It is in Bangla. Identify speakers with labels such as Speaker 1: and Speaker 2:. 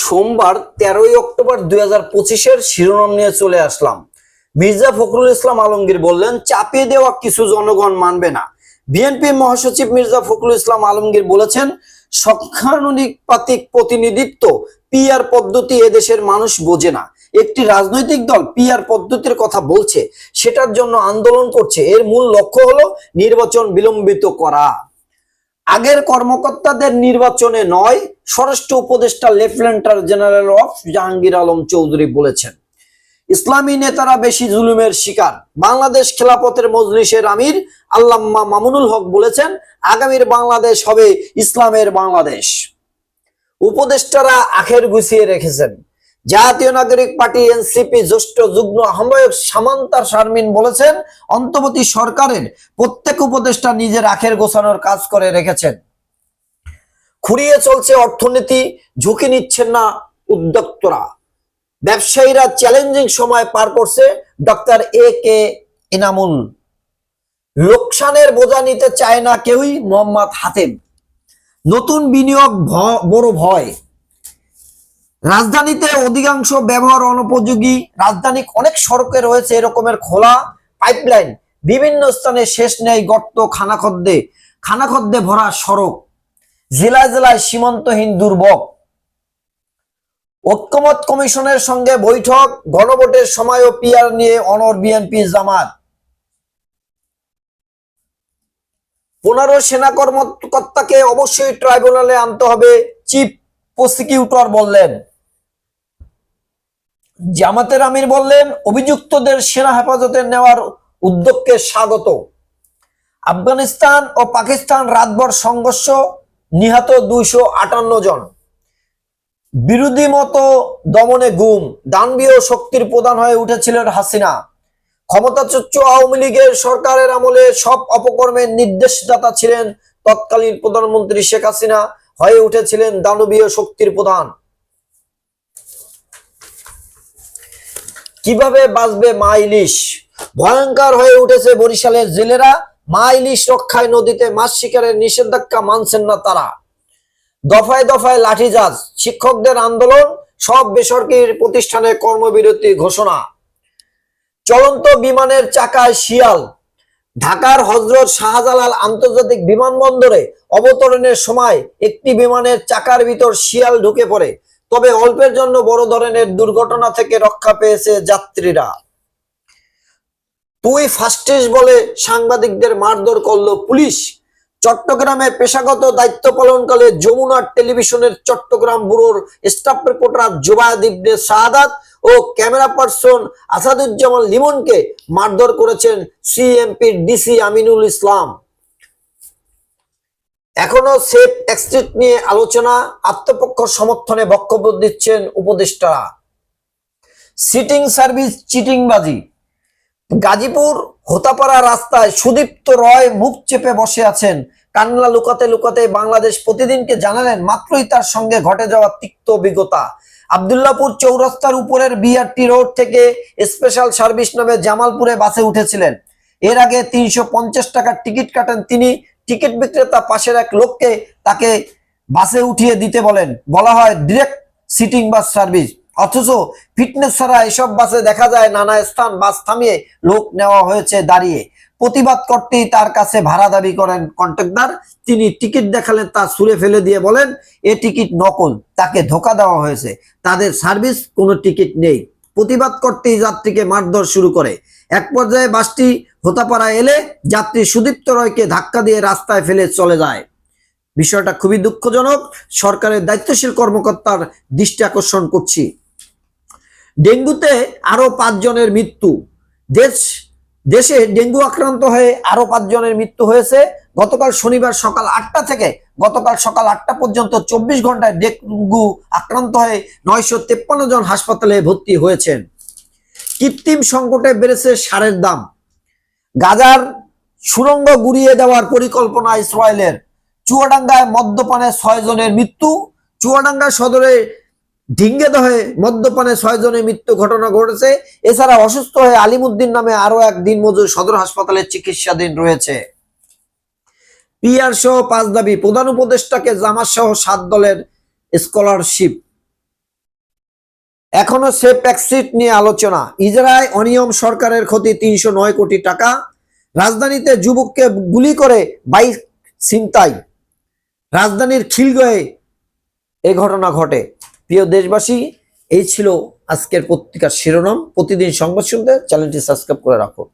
Speaker 1: সোমবার তেরোই অক্টোবর দুই হাজার পঁচিশের শিরোনাম নিয়ে চলে আসলাম। মির্জা ফখরুল ইসলাম আলমগীর বললেন, চাপিয়ে দেওয়া কিছু জনগণ মানবে না। বিএনপি মহাসচিব মির্জা ফখরুল ইসলাম আলমগীর বলেছেন সংখ্যানুপাতিক প্রতিনিধিত্ব পিআর পদ্ধতি এদেশের মানুষ বোঝে না। একটি রাজনৈতিক দল পিআর পদ্ধতির কথা বলছে, সেটার জন্য আন্দোলন করছে। এর মূল লক্ষ্য হলো নির্বাচন বিলম্বিত করা। আগের কর্মকর্তাদের নির্বাচনে নয়, স্বরাষ্ট্র উপদেষ্টা লেফটেন্যান্ট জেনারেল অফ জাহাঙ্গীর আলম চৌধুরী বলেছেন, ইসলামী নেতারা বেশি জুলুমের শিকার। বাংলাদেশ খেলাপথের মজলিসের আমির আল্লাম্মা মামুনুল হক বলেছেন, আগামীর বাংলাদেশ হবে ইসলামের বাংলাদেশ। উপদেষ্টারা আখের গুছিয়ে রেখেছেন। জাতীয় নাগরিক পার্টি এনসিপি জ্যেষ্ঠ যুগ্ম আহ্বায়ক সামান্তা শারমিন বলেছেন, অন্তর্বর্তী সরকারের প্রত্যেক উপদেষ্টা নিজের আখের গোছানোর কাজ করে রেখেছেন। খুঁড়িয়ে চলছে অর্থনীতি, ঝুঁকি নিচ্ছেন না উদ্যোক্তরা। ব্যবসায়ীরা চ্যালেঞ্জিং সময় পার করছে ডক্টর এ কে ইনামুল লোকসানের বোঝা নিতে চায় না কেউই মোহাম্মদ হাতেম। নতুন বিনিয়োগ বড় ভয়। রাজধানীতে অধিকাংশ ব্যবহার অনুপযোগী। রাজধানী অনেক সড়কে রয়েছে এরকমের খোলা পাইপলাইন। বিভিন্ন স্থানে শেষ নেই গর্ত খানাখদ্দে। খানাখদ্দে ভরা সড়ক। জেলায় জেলায় সীমান্তহীন দুর্ভোগ। ঐক্যমত কমিশনের সঙ্গে বৈঠক, গণভোটের সময়ও পিআর নিয়ে অনর বিএনপি জামাত। পনেরো সেনা কর্মকর্তাকে অবশ্যই ট্রাইব্যুনালে আনতে হবে, চিফ প্রসিকিউটর বললেন। জামাতের আমির বললেন, অভিযুক্তদের সেনা হেফাজতে নেওয়ার উদ্যোগকে স্বাগত। আফগানিস্তান ও পাকিস্তান রাতভর সংঘর্ষ, নিহত দুইশো আটান্ন জন। বিরোধী মতো দমনে গুম। দানবীয় শক্তির প্রধান হয়ে উঠেছিলেন হাসিনা। ক্ষমতাচ্যুত আওয়ামী লীগের সরকারের আমলে সব অপকর্মের নির্দেশদাতা ছিলেন তৎকালীন প্রধানমন্ত্রী শেখ হাসিনা। হয়ে উঠেছিলেন দানবীয় শক্তির প্রধান। কীভাবে বাঁচবে মা ইলিশ? ভয়ঙ্কর হয়ে উঠেছে বরিশালের জেলেরা। মা ইলিশ রক্ষায় নদীতে মাছ শিকারের নিষেধাজ্ঞা মানছেন না তারা। দফায় দফায় লাঠিচার্জ শিক্ষকদের আন্দোলন, সব বেসরকারি প্রতিষ্ঠানে কর্মবিরতি ঘোষণা। চলন্ত বিমানের চাকায় শিয়াল। ঢাকার হজরত শাহজালাল আন্তর্জাতিক বিমানবন্দরে অবতরণের সময় একটি বিমানের চাকার ভিতর শিয়াল ঢুকে পড়ে। তবে অল্পের জন্য বড় ধরনের দুর্ঘটনা থেকে রক্ষা পেয়েছে যাত্রীরা। তুই ফাস্টেস বলে সাংবাদিকদের মারধর করল পুলিশ। চট্টগ্রামে পেশাগত দায়িত্ব পালনকালে যমুনার টেলিভিশনের চট্টগ্রাম ব্যুরোর স্টাফ রিপোর্টার জোবায়দ ইবনে শাহাদাত ও ক্যামেরা পার্সন আসাদুজ্জামান লিমনকে মারধর করেছেন সিএমপির ডিসি আমিনুল ইসলাম। এখনও সেফ এক্সিট নিয়ে আলোচনা, আত্মপক্ষ সমর্থনে বক্তব্য দিচ্ছেন উপদেষ্টারা। সিটিং সার্ভিস চিটিংবাজি। গাজীপুর হোতাপাড়া রাস্তায় সুদীপ্ত রয় মুখ চেপে বসে আছেন। কান্না লুকাতে লুকাতে বাংলাদেশ প্রতিদিনকে জানালেন, মাত্রই তার সঙ্গে ঘটে যাওয়া তিক্ত অভিজ্ঞতা। আবদুল্লাপুর চৌরাস্তার উপরের বিআরটি রোড থেকে স্পেশাল সার্ভিস নামে জামালপুরে বাসে উঠেছিলেন। এর আগে তিনশো পঞ্চাশ টাকার টিকিট কাটেন তিনি টিকিট বিক্রেতা পাশের এক লোককে তাকে বাসে উঠিয়ে দিতে বলেন। বলা হয়, ডিরেক্ট সিটিং বাস সার্ভিস। অথচ ফিটনেস ছাড়া এসব বাসে দেখা যায় নানা স্থান বাস থামিয়ে লোক নেওয়া হয়েছে দাঁড়িয়ে। প্রতিবাদ করতেই তার কাছে ভাড়া দাবি করেন কন্ট্রাক্টর তিনি টিকিট দেখালেন তা ছুঁড়ে ফেলে দিয়ে বলেন, এ টিকিট নকল, তাকে ধোকা দেওয়া হয়েছে। তাদের সার্ভিস, কোনো টিকিট নেই। প্রতিবাদ করতেই যাত্রীকে মারধর শুরু করে। এক পর্যায়ে বাসটি হোতাপাড়া এলে যাত্রী সুদীপ্ত রয়কে ধাক্কা দিয়ে রাস্তায় ফেলে চলে যায়। বিষয়টা খুবই দুঃখজনক। সরকারের দায়িত্বশীল কর্মকর্তার দৃষ্টি আকর্ষণ করছি। ডেঙ্গুতে আরও পাঁচজনের মৃত্যু। দেশ, দেশে ডেঙ্গু আক্রান্ত হয়ে আরও পাঁচজনের মৃত্যু হয়েছে। গতকাল শনিবার সকাল আটটা থেকে গতকাল সকাল আটটা পর্যন্ত চব্বিশ ঘন্টায় ডেঙ্গু আক্রান্ত হয়ে নয়শো জন হাসপাতালে ভর্তি হয়েছেন। কৃত্রিম সংকটে বেড়েছে সারের দাম। গাজার সুরঙ্গ গুড়িয়ে দেওয়ার পরিকল্পনা ইসরায়েলের। চুয়াডাঙ্গায় মদ্যপানে ছয় জনের মৃত্যু। চুয়াডাঙ্গা সদরে ঢিঙ্গেদ হয়ে মদ্যপানে ছয় জনের মৃত্যু ঘটনা ঘটেছে। এছাড়া অসুস্থ হয়ে আলিমুদ্দিন নামে আরও এক দিনমজুর সদর হাসপাতালে চিকিৎসাধীন রয়েছে। পিআর সহ পাঁচ দাবি, প্রধান উপদেষ্টাকে জামাত সহ সাত দলের স্কলারশিপ। এখনও সেফ অ্যাক্সিট নিয়ে আলোচনা। ইজরায় অনিয়ম সরকারের ক্ষতি তিনশো নয় কোটি টাকা। রাজধানীতে যুবককে গুলি করে বাইক ছিনতাই। রাজধানীর খিলগয়ে এ ঘটনা ঘটে। প্রিয় দেশবাসী, এই ছিল আজকের পত্রিকার শিরোনাম। প্রতিদিন সংবাদ শুনতে চ্যানেলটি সাবস্ক্রাইব করে রাখুন।